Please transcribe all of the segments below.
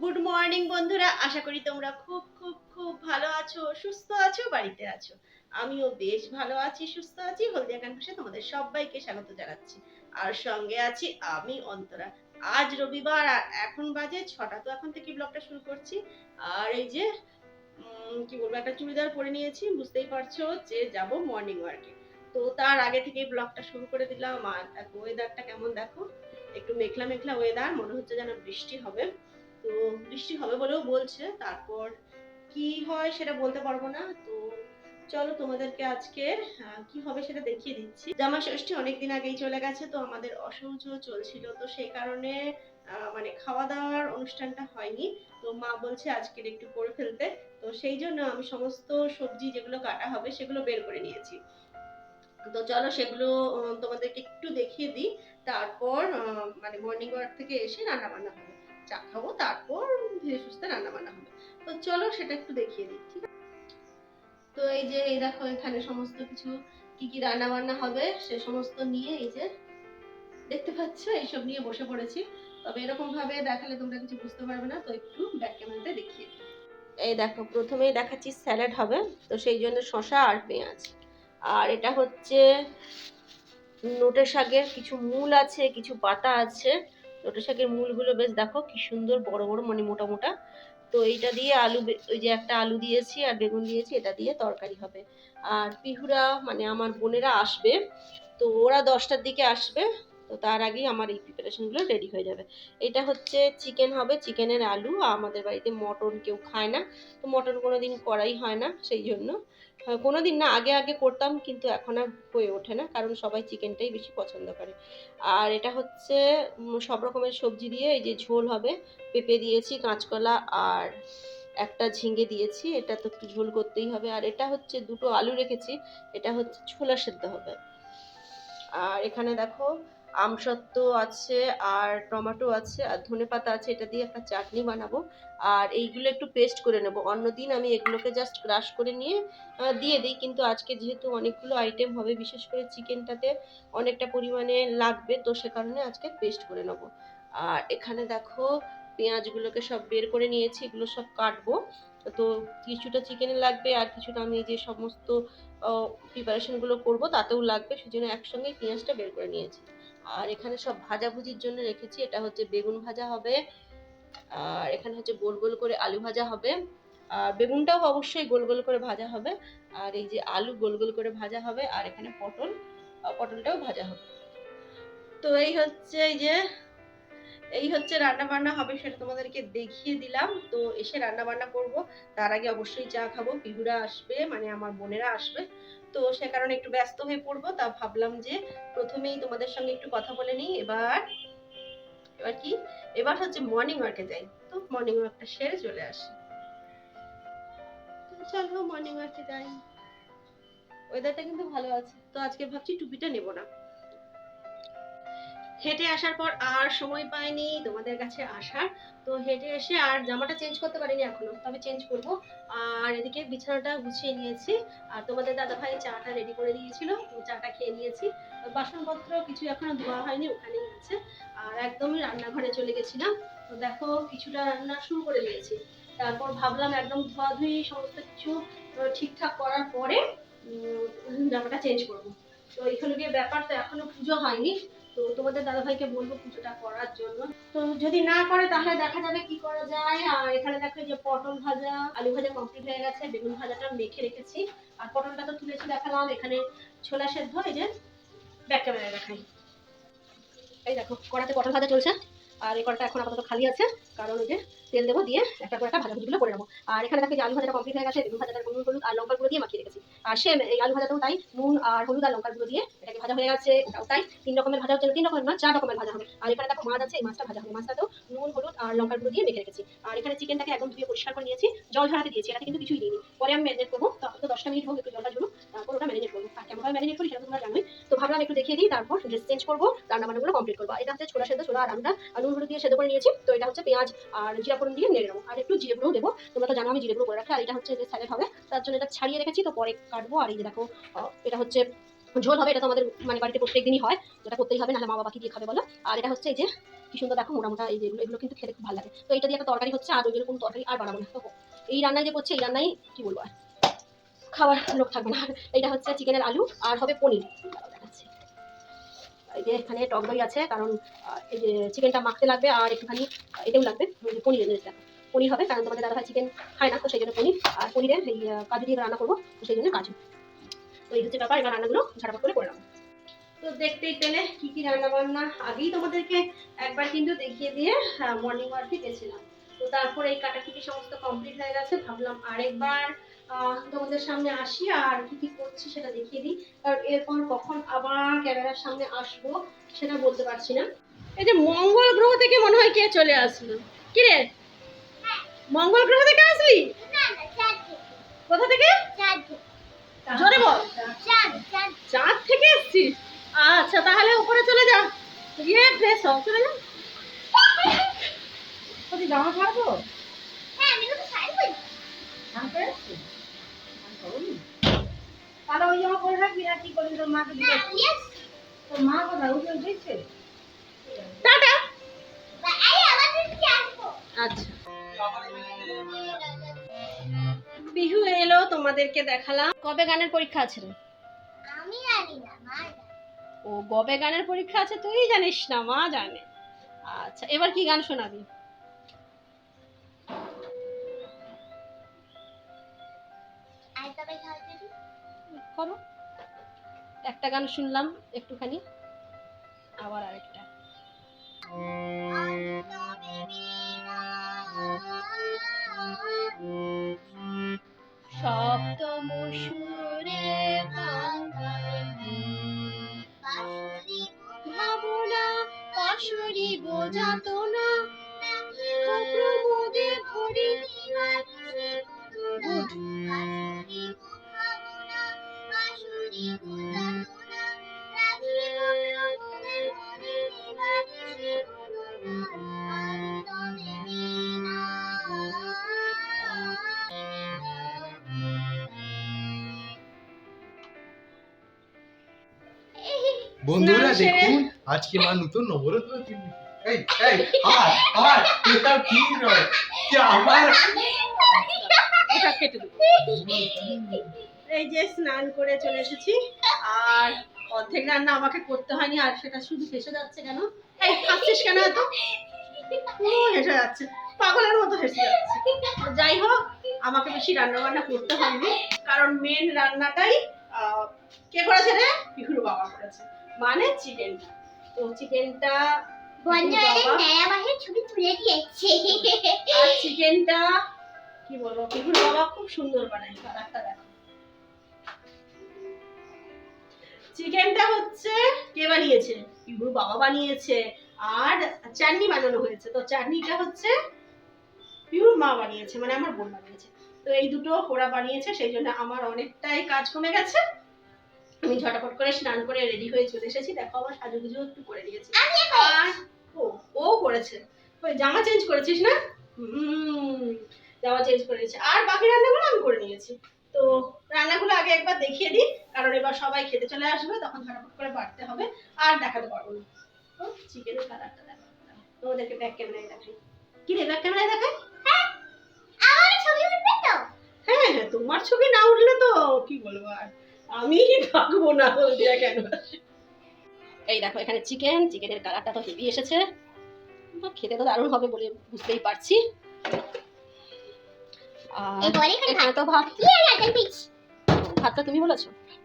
Good morning বন্ধুরা। আশা করি তোমরা খুব খুব খুব ভালো আছো, সুস্থ আছো, বাড়িতে আছো। আমিও বেশ ভালো আছি, সুস্থ আছি। হলদিয়া ক্যাম্পাসে তোমাদের সবাইকে স্বাগত জানাচ্ছি। আর সঙ্গে আছি আমি, অন্তরা। আজ রবিবার, আর এখন বাজে ছটা। তো এখন থেকে ব্লগটা শুরু করছি। আর এই যে কি বলব, একটা চুড়িদার পরে নিয়েছি। বুঝতেই পারছ যে যাব মর্নিং ওয়ার্কে তো তার আগে থেকেই ব্লগটা শুরু করে দিলাম। আর দেখো ওয়েদারটা কেমন দেখো? একটু মেঘলা মেঘলা ওয়েদার মনে হচ্ছে যেন বৃষ্টি হবে। তো বৃষ্টি হবে বলেও বলছে। তারপর কি হয় সেটা বলতে পারব না। তো চলো তোমাদেরকে আজকে কি হবে সেটা দেখিয়ে দিচ্ছি। জামা ষষ্ঠী অনেকদিন আগেই চলে গেছে, তো আমাদের অসহ্য চলছিল। তো সেই কারণে মানে খাওয়া দাওয়ার অনুষ্ঠানটা হয়নি। তো মা বলছে আজকের একটু করে ফেলতে। তো সেই জন্য আমি সমস্ত সবজি যেগুলো কাটা হবে সেগুলো বের করে নিয়েছি। তো চলো সেগুলো তোমাদেরকে একটু দেখিয়ে দিই। তারপর মানে মর্নিং ওয়াক থেকে এসে রান্না বান্না হবে। চা খাব, তারপর ধীরে সুস্থে রান্না বান্না হবে। তো চলো সেটা একটু দেখিয়ে দিই, ঠিক আছে? তো এই যে, এই দেখো, এখানে সমস্ত কিছু কি কি রান্না বান্না হবে, সে সমস্ত নিয়ে এই যে, দেখতে পাচ্ছ, এইসব নিয়ে বসে পড়েছি। তবে এরকম ভাবে দেখালে তোমরা কিছু বুঝতে পারবে না, তো একটু ব্যাক ক্যামেরাতে দেখিয়ে এই দেখো, প্রথমেই দেখাচ্ছি স্যালাড হবে, তো সেই জন্য শসা আর পেঁয়াজ। আর এটা হচ্ছে নোটে শাকের কিছু মূল আছে, কিছু পাতা আছে। নোটে শাকের মূলগুলো বেশ দেখো কি সুন্দর, বড় বড় মানে মোটা মোটা। তো এইটা দিয়ে আলু ওই যে একটা আলু দিয়েছি আর বেগুন দিয়েছি, এটা দিয়ে তরকারি হবে। আর পিহুরা মানে আমার বোনেরা আসবে, তো ওরা দশটার দিকে আসবে, তো তার আগেই আমার এই প্রিপারেশনগুলো রেডি হয়ে যাবে। এটা হচ্ছে চিকেন হবে চিকেনের আলু। আমাদের বাড়িতে মটন কেউ খায় না, তো মটন কোনো দিন করাই হয় না, সেই জন্য। কোনো দিন না, আগে আগে করতাম, কিন্তু এখন আর হয়ে ওঠে না, কারণ সবাই চিকেনটাই বেশি পছন্দ করে। আর এটা হচ্ছে সব রকমের সবজি দিয়ে এই যে ঝোল হবে, পেঁপে দিয়েছি, কাঁচকলা আর একটা ঝিঙে দিয়েছি, এটা তো একটু ঝোল করতেই হবে। আর এটা হচ্ছে দুটো আলু রেখেছি, এটা হচ্ছে ছোলা সেদ্ধ হবে। আর এখানে দেখো আমসত্ত্ব আছে, আর টমেটো আছে, আর ধনেপাতা আছে, এটা দিয়ে একটা চাটনি বানাবো। আর এইগুলো একটু পেস্ট করে নেব। অন্যদিন আমি এগুলোকে জাস্ট ক্রাশ করে নিয়ে দিয়ে দিই। কিন্তু আজকে যেহেতু অনেকগুলো আইটেম হবে, বিশেষ করে চিকেনটাতে অনেকটা পরিমাণে লাগবে, তো সে কারণে আজকে পেস্ট করে নেব। আর এখানে দেখো, পেঁয়াজগুলোকে সব বের করে নিয়েছি, এগুলো সব কাটবো। তো কিছুটা চিকেনে লাগবে, আর কিছুটা আমি যে সমস্ত প্রিপারেশনগুলো করব, তাতেও লাগবে। সেজন্য একসঙ্গে পেঁয়াজটা বের করে নিয়েছি। আর এখানে সব ভাজাভুজির জন্য রেখেছি। এটা হচ্ছে বেগুন ভাজা হবে। আর এখানে হচ্ছে গোল গোল করে আলু ভাজা হবে। আর বেগুনটাও অবশ্যই গোল গোল করে ভাজা হবে। আর এই যে আলু গোল গোল করে ভাজা হবে, আর এখানে পটল পটলটাও ভাজা হবে। তো এই হচ্ছে এই যে এই হচ্ছে রান্না বান্না হবে সেটা তোমাদেরকে দেখিয়ে দিলাম। তো এসে রান্না বান্না করব। তার আগে অবশ্যই চা খাব। পিহুরা আসবে মানে আমার বোনেরা আসবে। তো সে কারণে একটু ব্যস্ত হয়ে পড়ব। তা ভাবলাম যে প্রথমেই তোমাদের সঙ্গে একটু কথা বলে নিই। এবার এবার কি? এবার হচ্ছে মর্নিং ওয়ার্কে যাই। তো মর্নিং ওয়ার্কটা সেরে চলে আসি। চলো মর্নিং ওয়ার্কে যাই। ওয়েদারটা কিন্তু ভালো আছে। তো আজকে ভাবছি টুপিটা নেব না। হেঁটে আসার পর আর সময় পাইনি তোমাদের কাছে আসার। তো হেঁটে এসে আর জামাটা চেঞ্জ করতে পারিনি এখনও তবে চেঞ্জ করব। আর এদিকে বিছানাটা গুছিয়ে নিয়েছি। আর তোমাদের দাদা ভাই চাটা রেডি করে দিয়েছিল চাটা খেয়ে নিয়েছি। বাসনপত্র কিছু এখনও ধোয়া হয়নি, ওখানেই আছে। আর একদমই রান্নাঘরে চলে গেছিলাম। তো দেখো কিছুটা রান্না শুরু করে দিয়েছি। তারপর ভাবলাম একদম ধোয়াধুয়ি সমস্ত কিছু ঠিকঠাক করার পরে জামাটা চেঞ্জ করব। তো এখানে গিয়ে ব্যাপার, তো এখনও পুজো হয়নি। তো তোমাদের দাদাভাইকে বলব পুজোটা করার জন্য। তো যদি না করে, তাহলে দেখা যাবে কি করা যায়। আর এখানে দেখো যে পটল ভাজা, আলু ভাজা কমপ্লিট হয়ে গেছে, বেগুন ভাজাটা মেখে রেখেছি। আর পটলটা তো তুলেছি দেখালাম, এখানে ছোলা সেদ্ধ, এই যে ব্যাক ক্যামেরায় দেখাই। এই দেখো, কড়াতে পটল ভাজা চলছে। আর এই কড়াটা এখন আপাতত খালি আছে, কারণ ওই যে তেল দেবো দিয়ে একটা করে একটা ভাজাভুজিগুলো করে নেব। আর এখানে দেখো যে আলু ভাজাটা কমপ্লিট হয়ে গেছে, বেগুন ভাজাটা নুন হলুদ আর লঙ্কার গুঁড়ো দিয়ে মাখিয়ে রেখেছি। আর সেম এই আলু ভাজাটাও তাই, নুন আর হলুদ আর লঙ্কার গুঁড়ো দিয়ে এটাকে ভাজা হয়ে গেছে ওটাও তাই। তিন রকমের ভাজা হচ্ছে, তিন রকমের না চার রকমের ভাজা হবে। আর এখানে দেখো মাছ আছে, এই মাছটা ভাজা হবে। মাছটাতেও নুন, হলুদ আর লঙ্কার গুঁড়ো দিয়ে মেখে রেখেছি। আর এখানে চিকেনটাকে একদম ধুয়ে পরিষ্কার করে নিয়েছি, জল ঝরাতে দিয়েছি, এটাতে কিন্তু কিছুই দিইনি। পরে আমি ম্যারিনেট করব তখন তো দশটা মিনিট হোক, একটু জলটা ঝুলুক তারপর ওটা ম্যারিনেট করব। আর কেমনভাবে ম্যারিনেট করি সেটা তোমরা জানোই। তো ভাবলাম একটু দেখিয়ে দিই, তারপর ড্রেস চেঞ্জ করব রান্না বান্নাগুলো কমপ্লিট করব এটা হচ্ছে ছোলা সেদ্ধ, ছোলা আর আমটা আর নুন, হলুদ দিয়ে সেদ্ধ করে নিয়েছি। তো এটা হচ্ছে পেঁয়াজ আর জিরা ফোড়ন দিয়ে নেড়ে নেব। আর একটু জিরে গুঁড়ো দেবো। তোমরা তো জানো আমি জিরে গুঁড়ো করে রাখি, আর এটা হচ্ছে যে স্যালাড হবে। তার জন্য এটা ছাড়িয়ে রেখেছি, তো পরে কাটবো। আর এই যে দেখো এটা হচ্ছে ঝোল হবে, এটা তো আমাদের মানে বাড়িতে প্রত্যেক দিনই হয়। যেটা করতেই হবে, নাহলে মা বাবা কি দিয়ে খাবে বলো? আর এটা হচ্ছে এই যে, কি সুন্দর দেখো, মোটা মোটা এই যেগুলো এগুলো কিন্তু খেতে খুব ভালো লাগে। তো এটা দিয়ে একটা তরকারি হচ্ছে, আর ওই কোনো তরকারি আর বানাবো না। এই রান্নায় যে করছে, এই রান্নায় কি বলব আর? খাবার লোক থাকবে না। এইটা হচ্ছে চিকেনের আলু, আর হবে পনির। এই যে এখানে টক দই আছে, কারণ এই যে চিকেনটা মাখতে লাগবে আর একটুখানি এটাও লাগবে পনির পনির হবে, কারণ তোমাদের দাদা চিকেন খায় না, তো সেই জন্য পনির, আর পনিরের এই কাজু দিয়ে রান্না করব, তো সেই জন্য কাজু। তো এই হচ্ছে ব্যাপার, এবার রান্নাগুলো করে করে নেব তো দেখতেই পেলে কি কি রান্না বান্না, আগেই তোমাদেরকে একবার কিন্তু দেখিয়ে দিয়ে মর্নিং ওয়ার্কে গেছিলাম। তো তারপর এই কাটাকুটি সমস্ত কমপ্লিট হয়ে গেছে, ভাবলাম আরেকবার তোমাদের সামনে আসি আর কি কি করছি সেটা দেখিয়ে দিই। কারণ এরপর কখন আবার ক্যামেরার সামনে আসব সেটা বলতে পারছি না। এই যে মঙ্গল গ্রহ থেকে মনে হয় কে চলে আসলো? কি রে? মঙ্গল গ্রহ থেকে আসলি? কোথা থেকে? জোরে বল। চাঁদ থেকে এসছিস? আচ্ছা তাহলে উপরে চলে যা। গিয়ে ফ্রেশ হ চলে যা। জামা ছাড়বো তাহলে ওই জামা পরে রাখবি আর কি করবি তোর মাকে তোর মা কোথায় উঠে উঠেছে টাটা। আচ্ছা। বিহু এলো তোমাদেরকে দেখালাম। কবে গানের পরীক্ষা আছে রে? আমি জানি না মা ও কবে গানের পরীক্ষা আছে তুই জানিস না মা জানে। আচ্ছা এবার কি গান শোনাবি? আর তবে? করো। একটা গান শুনলাম একটুখানি, আবার আরেকটা। সপ্তম সুরে ভাবনা পাশরি বোঝাতো না প্রমোদে ভরি গুড বন্ধুরা দেখুন আজকে মা নতুন নবরত্ন এই এই আর আর এটা কি নয়? যে আমার? এটা কেটে এই যে স্নান করে চলে এসেছি আর অর্ধেক রান্না আমাকে করতে হয়নি আর সেটা শুধু হেসে যাচ্ছে কেন? এই হাসছিস কেন এত? হেসে যাচ্ছে। পাগলের মতো হেসে যাচ্ছে। যাই হোক আমাকে বেশি রান্না বান্না করতে হয়নি কারণ মেন রান্নাটাই আহ, কে করেছে রে? পিহুর বাবা করেছে। মানে চিকেনটা। তো চিকেনটা ছবি তুলে দিয়েছে। আর চিকেনটা কি বলব পিহুর বাবা খুব সুন্দর বানায় কালারটা দেখো। চিকেনটা হচ্ছে কে বানিয়েছে? বাবা বানিয়েছে আর চাটনি বানানো হয়েছে। তো চাটনিটা হচ্ছে পিহুর মা বানিয়েছে মানে আমার বোন বানিয়েছে। তো এই দুটো ওরা বানিয়েছে সেই জন্য আমার অনেকটাই কাজ কমে গেছে। আমি ঝটাপট করে স্নান করে রেডি হয়ে চলে এসেছি। দেখো আমার সাজুগুজু একটু করে আর ও ও করেছে। ওই জামা চেঞ্জ করেছিস না? জামা চেঞ্জ করে নিয়েছি। আর বাকি রান্নাগুলো আমি করে নিয়েছি। তো রান্নাগুলো আগে একবার দেখিয়ে দিই কারণ এবার সবাই খেতে চলে আসবে তখন ঝটাপট করে বাড়তে হবে। আর দেখাতে পারব না। চিকেনের কালারটা দেখো। তোমাদেরকে ব্যাক ক্যামেরায় দেখাই। কি রে ব্যাক ক্যামেরায় দেখাই? আমার ছবি উঠবে তো? হ্যাঁ হ্যাঁ তোমার ছবি না উঠলে তো কি বলব আর? আমি থাকব না হলদিয়া কেন? এই দেখো এখানে চিকেন চিকেনের কালারটা তো হেভি এসেছে। খেতে তো দারুণ হবে বলে বুঝতেই পারছি। এখানে তো ভাত ভাতটা তুমি বলেছ?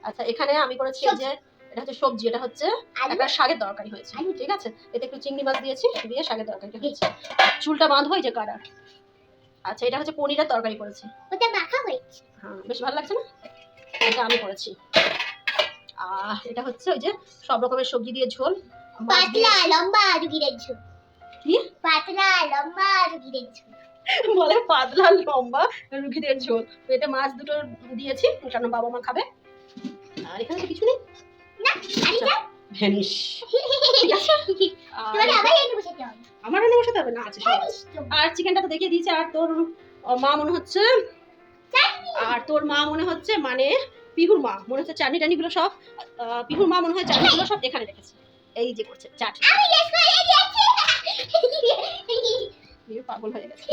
আচ্ছা এখানে আমি করেছি যে এটা হচ্ছে সবজি এটা হচ্ছে একটা শাকের তরকারি হয়েছে। ঠিক আছে? এতে একটু চিংড়ি মাছ দিয়েছি দিয়ে শাকের তরকারিটা হয়েছে। চুলটা বাঁধবো যে কাটার আচ্ছা এটা হচ্ছে পনিরের তরকারি করেছে। ওটা মাখা হয়েছে। হ্যাঁ বেশ ভালো লাগছে না? এটা আমি করেছি। আর এটা হচ্ছে ওই যে সব রকমের সবজি দিয়ে ঝোল পাতলা লম্বা রুগীদের ঝোল। কি? পাতলা লম্বা রুগীদের ঝোল। বলে পাতলা লম্বা রুগীদের ঝোল। তো এতে মাছ দুটো দিয়েছি কারণ বাবা মা খাবে? আর এখানে তো কিছু নেই। না আর ভ্যানিশ আমার রান্না বসাতে হবে? না আছে আছে। তো আর চিকেনটা তো দেখিয়ে দিয়েছে আর তোর মা মনে হচ্ছে আর তোর মা মনে হচ্ছে মানে পিহুর মা মনে হচ্ছে চাটনি টানিগুলো সব পিহুর মা মনে হয় চাটনিগুলো সব এখানে রেখেছে। এই যে করছে চাট পাগল হয়ে গেছে।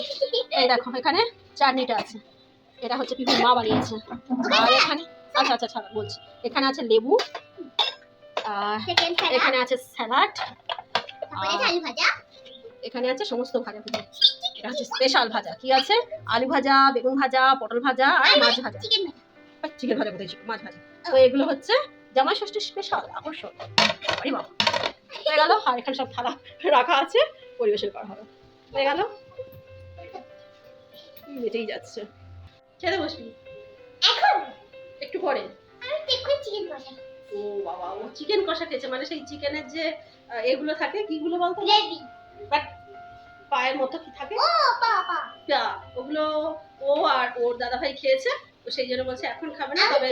এই দেখো এখানে চাটনিটা আছে। এটা হচ্ছে পিহুর মা বানিয়েছে। আর এখানে আচ্ছা আচ্ছা ছাড়া বলছি। এখানে আছে লেবু এখানে আছে স্যালাড। এখানে আছে সমস্ত ভাজা এটা হচ্ছে স্পেশাল ভাজা কি আছে? আলু ভাজা বেগুন ভাজা পটল ভাজা আর মাছ ভাজা। চিকেন ভাজা। কোথায় মাছ ভাজা। তো এগুলো হচ্ছে জামাই ষষ্ঠীর স্পেশাল আকর্ষণ আরে বাবা। হয়ে গেল আর এখানে সব থালা রাখা আছে পরিবেশন করা হবে। হয়ে গেল। মেটেই যাচ্ছে। খেতে বসবি? এখন? একটু পরে। চিকেন ও বাবা ও চিকেন কষা খেয়েছে মানে সেই চিকেনের যে এগুলো থাকে কিগুলো বলতো? বাট পায়ের মতো কি থাকে? ওগুলো ও আর ওর দাদা ভাই খেয়েছে তো সেই জন্য বলছে এখন খাবে না তবে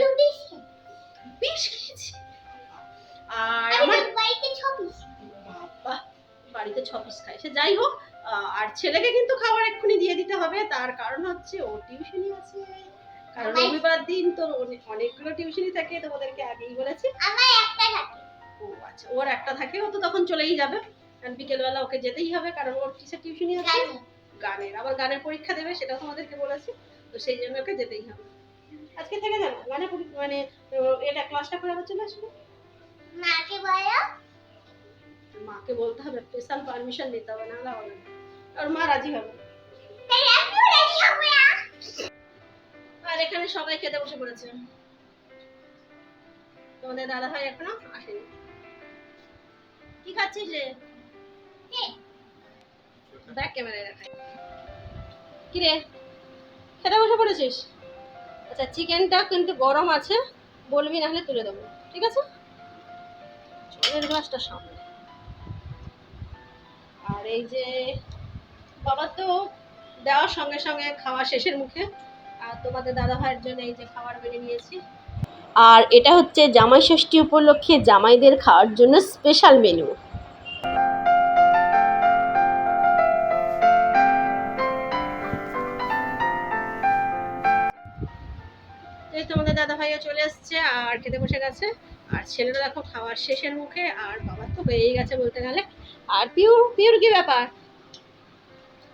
খেয়েছি। আর আমার বাড়িতে ছ পিস। বাবা বাড়িতে ছ পিস খায়। সে যাই হোক আর ছেলেকে কিন্তু খাবার এক্ষুনি দিয়ে দিতে হবে। তার কারণ হচ্ছে ও টিউশনি আছে। কারণ রবিবার দিন তো অনেক- অনেকগুলো টিউশনি থাকে তোমাদেরকে আগেই বলেছি। আমার একটা থাকে। ও আচ্ছা ওর একটা থাকে ও তো তখন চলেই যাবে। কারণ বিকেলবেলা ওকে যেতেই হবে কারণ ওর কিসের টিউশনি আছে? গানের। আবার গানের পরীক্ষা দেবে সেটাও তোমাদেরকে বলেছি। তো সেই জন্য ওকে যেতেই হবে। আজকে থেকে যাব? গানের পরীক্ষা মানে এটা ক্লাসটা করে আবার চলে আসবে মাকে বলো। মাকে বলতে হবে স্পেশাল পারমিশন নিতে হবে নাহলে হবে না। আর মা রাজি হবে। না। আর এখানে সবাই খেতে বসে পড়েছে। তোমাদের দাদা ভাই এখনও আসেনি। কি খাচ্ছিস রে? ব্যাক ক্যামেরায় দেখাই। কি রে খেতে বসে পড়েছিস? আচ্ছা চিকেনটা কিন্তু গরম আছে, বলবি না হলে তুলে দেবো, ঠিক আছে? জলের গ্লাসটা সামনে। আর এই যে, বাবা তো দেওয়ার সঙ্গে সঙ্গে খাওয়া শেষের মুখে, আর তোমাদের দাদা ভাইয়ের জন্য এই যে খাবার বেড়ে নিয়েছি। আর এটা হচ্ছে জামাই ষষ্ঠী উপলক্ষে জামাইদের খাওয়ার জন্য স্পেশাল মেনু তোমাদের দাদা ভাইও চলে এসছে আর খেতে বসে গেছে। আর ছেলেটা দেখো খাওয়ার শেষের মুখে আর বাবার তো হয়েই গেছে বলতে গেলে। আর পিউ পিউর কি ব্যাপার?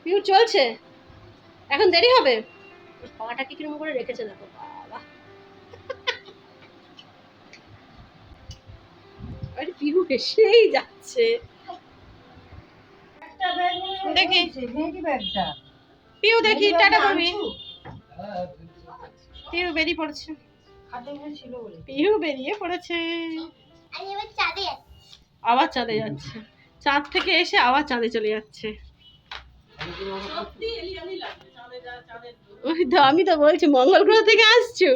পিউ চলছে? এখন দেরি হবে? পাটা কি কীরকম করে রেখেছে দেখো বাবা। আরে পিহু হেসেই যাচ্ছে। দেখি। পিউ দেখি টাটা করবি পিউ বেরিয়ে পড়েছে। পিহু বেরিয়ে পড়েছে। আবার চাঁদে যাচ্ছে। চাঁদ থেকে এসে আবার চাঁদে চলে যাচ্ছে। ওই তো আমি তো বলছি মঙ্গল গ্রহ থেকে আসছো।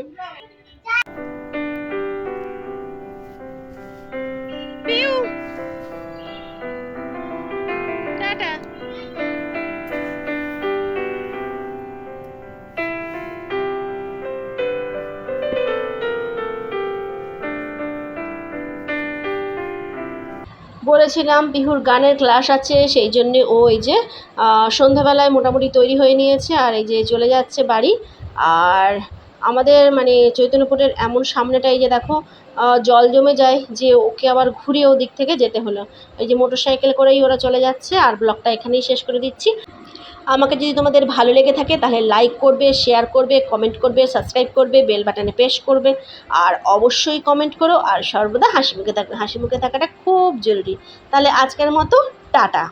বলেছিলাম, বিহুর গানের ক্লাস আছে, সেই জন্যে ও এই যে সন্ধ্যাবেলায় মোটামুটি তৈরি হয়ে নিয়েছে আর এই যে চলে যাচ্ছে বাড়ি। আর আমাদের মানে চৈতন্যপুরের এমন সামনেটা এই যে দেখো জল জমে যায় যে ওকে আবার ঘুরিয়ে ওদিক থেকে যেতে হলো। এই যে মোটর সাইকেল করেই ওরা চলে যাচ্ছে আর ব্লগটা এখানেই শেষ করে দিচ্ছি। আমাকে যদি তোমাদের ভালো লেগে থাকে, তাহলে লাইক করবে শেয়ার করবে কমেন্ট করবে সাবস্ক্রাইব করবে বেল বাটনে প্রেস করবে, আর অবশ্যই কমেন্ট করো, আর সর্বদা হাসি মুখে থাকবে হাসি মুখে থাকাটা খুব জরুরি। তাহলে আজকের মতো, টাটা।